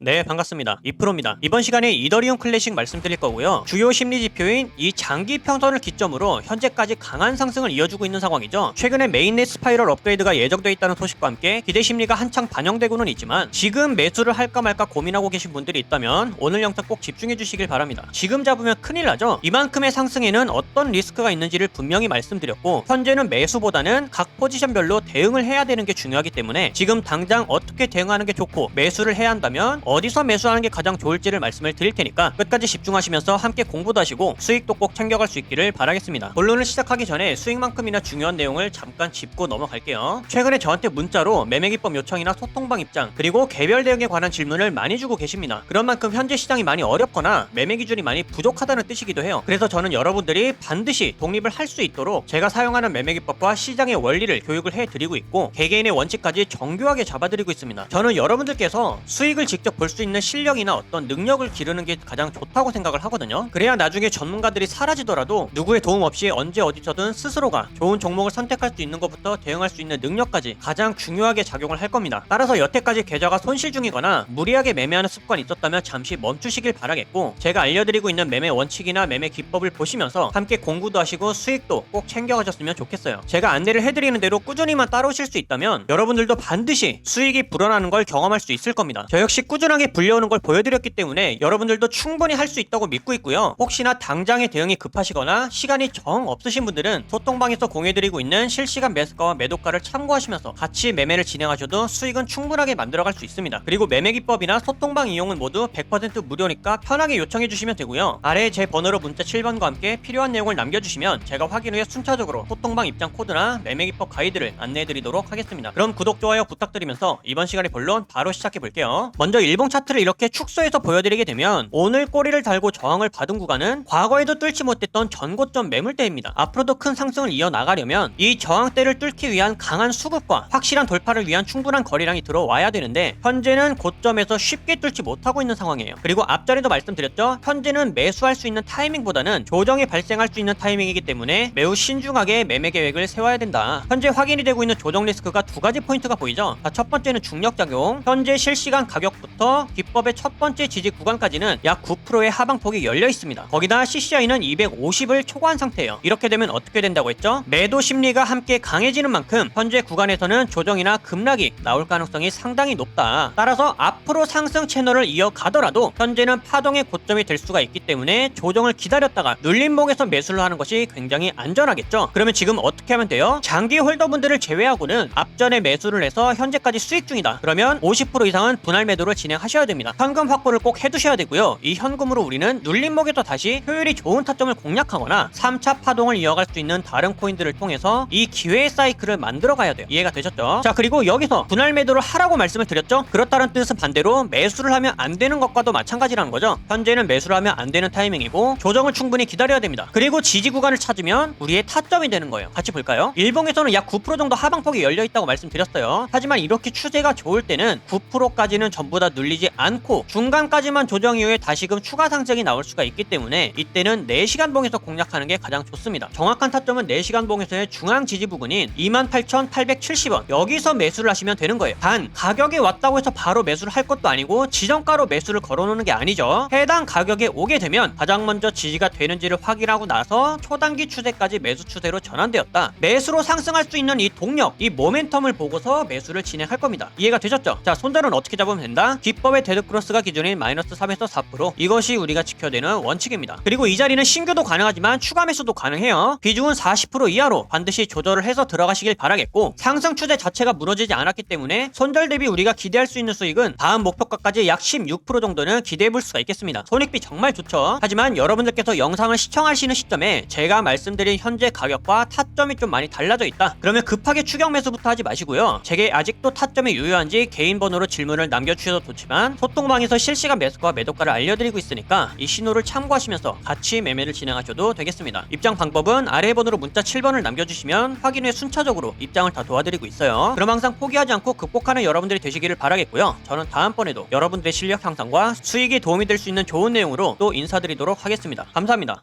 네, 반갑습니다. 이프로입니다. 이번 시간에 이더리움 클래식 말씀드릴 거고요. 주요 심리 지표인 이 장기 평선을 기점으로 현재까지 강한 상승을 이어주고 있는 상황이죠. 최근에 메인넷 스파이럴 업그레이드가 예정돼 있다는 소식과 함께 기대 심리가 한창 반영되고는 있지만 지금 매수를 할까 말까 고민하고 계신 분들이 있다면 오늘 영상 꼭 집중해 주시길 바랍니다. 지금 잡으면 큰일 나죠. 이만큼의 상승에는 어떤 리스크가 있는지를 분명히 말씀드렸고 현재는 매수보다는 각 포지션별로 대응을 해야 되는 게 중요하기 때문에 지금 당장 어떻게 대응하는 게 좋고 매수를 해야 한다면 어디서 매수하는 게 가장 좋을지를 말씀을 드릴 테니까 끝까지 집중하시면서 함께 공부도 하시고 수익도 꼭 챙겨갈 수 있기를 바라겠습니다. 본론을 시작하기 전에 수익만큼이나 중요한 내용을 잠깐 짚고 넘어갈게요. 최근에 저한테 문자로 매매기법 요청이나 소통방 입장 그리고 개별 대응에 관한 질문을 많이 주고 계십니다. 그런 만큼 현재 시장이 많이 어렵거나 매매 기준이 많이 부족하다는 뜻이기도 해요. 그래서 저는 여러분들이 반드시 독립을 할 수 있도록 제가 사용하는 매매 기법과 시장의 원리를 교육을 해드리고 있고 개개인의 원칙까지 정교하게 잡아드리고 있습니다. 저는 여러분들께서 수익을 직접 볼 수 있는 실력이나 어떤 능력을 기르는 게 가장 좋다고 생각을 하거든요. 그래야 나중에 전문가들이 사라지더라도 누구의 도움 없이 언제 어디서든 스스로가 좋은 종목을 선택할 수 있는 것부터 대응할 수 있는 능력까지 가장 중요하게 작용을 할 겁니다. 따라서 여태까지 계좌가 손실 중이거나 무리하게 매매하는 습관이 있었다면 잠시 멈추시길 바라겠고 제가 알려드리고 있는 매매 원칙이나 매매 기법을 보시면서 함께 공부도 하시고 수익도 꼭 챙겨가셨으면 좋겠어요. 제가 안내를 해드리는 대로 꾸준히만 따라오실 수 있다면 여러분들도 반드시 수익이 불어나는 걸 경험할 수 있을 겁니다. 저 역시 꾸준 하게 불려오는 걸 보여드렸기 때문에 여러분들도 충분히 할 수 있다고 믿고 있고요. 혹시나 당장의 대응이 급하시거나 시간이 정 없으신 분들은 소통방에서 공유해드리고 있는 실시간 매수가와 매도가를 참고하시면서 같이 매매를 진행하셔도 수익은 충분하게 만들어갈 수 있습니다. 그리고 매매 기법이나 소통방 이용은 모두 100% 무료니까 편하게 요청해 주시면 되고요. 아래에 제 번호로 문자 7번과 함께 필요한 내용을 남겨주시면 제가 확인 후에 순차적으로 소통방 입장 코드나 매매 기법 가이드를 안내해 드리도록 하겠습니다. 그럼 구독, 좋아요 부탁드리면서 이번 시간의 본론 바로 시작해 볼게요. 먼저 일봉 차트를 이렇게 축소해서 보여드리게 되면 오늘 꼬리를 달고 저항을 받은 구간은 과거에도 뚫지 못했던 전고점 매물대입니다. 앞으로도 큰 상승을 이어나가려면 이 저항대를 뚫기 위한 강한 수급과 확실한 돌파를 위한 충분한 거래량이 들어와야 되는데 현재는 고점에서 쉽게 뚫지 못하고 있는 상황이에요. 그리고 앞전에도 말씀드렸죠. 현재는 매수할 수 있는 타이밍보다는 조정이 발생할 수 있는 타이밍이기 때문에 매우 신중하게 매매 계획을 세워야 된다. 현재 확인이 되고 있는 조정 리스크가 두 가지 포인트가 보이죠. 자, 첫 번째는 중력 작용. 현재 실시간 가격부터 기법의 첫 번째 지지 구간까지는 약 9%의 하방폭이 열려 있습니다. 거기다 CCI는 250을 초과한 상태예요. 이렇게 되면 어떻게 된다고 했죠? 매도 심리가 함께 강해지는 만큼 현재 구간에서는 조정이나 급락이 나올 가능성이 상당히 높다. 따라서 앞으로 상승 채널을 이어가더라도 현재는 파동의 고점이 될 수가 있기 때문에 조정을 기다렸다가 눌림목에서 매수를 하는 것이 굉장히 안전하겠죠. 그러면 지금 어떻게 하면 돼요? 장기 홀더분들을 제외하고는 앞전에 매수를 해서 현재까지 수익 중이다. 그러면 50% 이상은 분할 매도를 진행 하셔야 됩니다. 현금 확보를 꼭 해두셔야 되고요. 이 현금으로 우리는 눌림목에서 다시 효율이 좋은 타점을 공략하거나 3차 파동을 이어갈 수 있는 다른 코인들을 통해서 이 기회의 사이클을 만들어 가야 돼요. 이해가 되셨죠? 자 그리고 여기서 분할 매도를 하라고 말씀을 드렸죠? 그렇다는 뜻은 반대로 매수를 하면 안 되는 것과도 마찬가지라는 거죠. 현재는 매수를 하면 안 되는 타이밍이고 조정을 충분히 기다려야 됩니다. 그리고 지지 구간을 찾으면 우리의 타점이 되는 거예요. 같이 볼까요? 일봉에서는 약 9% 정도 하방폭이 열려 있다고 말씀드렸어요. 하지만 이렇게 추세가 좋을 때는 9%까지는 전부 다 눌리 지 않고 중간까지만 조정 이후에 다시금 추가 상승이 나올 수가 있기 때문에 이때는 4시간 봉에서 공략하는 게 가장 좋습니다. 정확한 타점은 4시간 봉에서의 중앙 지지 부근인 28,870원 여기서 매수를 하시면 되는 거예요. 단 가격이 왔다고 해서 바로 매수를 할 것도 아니고 지정가로 매수를 걸어놓는 게 아니죠. 해당 가격에 오게 되면 가장 먼저 지지가 되는지를 확인하고 나서 초단기 추세까지 매수 추세로 전환되었다. 매수로 상승할 수 있는 이 동력, 이 모멘텀을 보고서 매수를 진행할 겁니다. 이해가 되셨죠? 자, 손절은 어떻게 잡으면 된다? 기법의 데드 크로스가 기준인 마이너스 3에서 4% 이것이 우리가 지켜야 되는 원칙입니다. 그리고 이 자리는 신규도 가능하지만 추가 매수도 가능해요. 비중은 40% 이하로 반드시 조절을 해서 들어가시길 바라겠고 상승 추세 자체가 무너지지 않았기 때문에 손절 대비 우리가 기대할 수 있는 수익은 다음 목표가까지 약 16% 정도는 기대해 볼 수가 있겠습니다. 손익비 정말 좋죠. 하지만 여러분들께서 영상을 시청하시는 시점에 제가 말씀드린 현재 가격과 타점이 좀 많이 달라져 있다. 그러면 급하게 추격 매수부터 하지 마시고요. 제게 아직도 타점이 유효한지 개인 번호로 질문을 남겨주셔도 좋지만 소통방에서 실시간 매수과 매도가를 알려드리고 있으니까 이 신호를 참고하시면서 같이 매매를 진행하셔도 되겠습니다. 입장 방법은 아래 번호로 문자 7번을 남겨주시면 확인 후에 순차적으로 입장을 다 도와드리고 있어요. 그럼 항상 포기하지 않고 극복하는 여러분들이 되시기를 바라겠고요. 저는 다음번에도 여러분들의 실력 향상과 수익에 도움이 될 수 있는 좋은 내용으로 또 인사드리도록 하겠습니다. 감사합니다.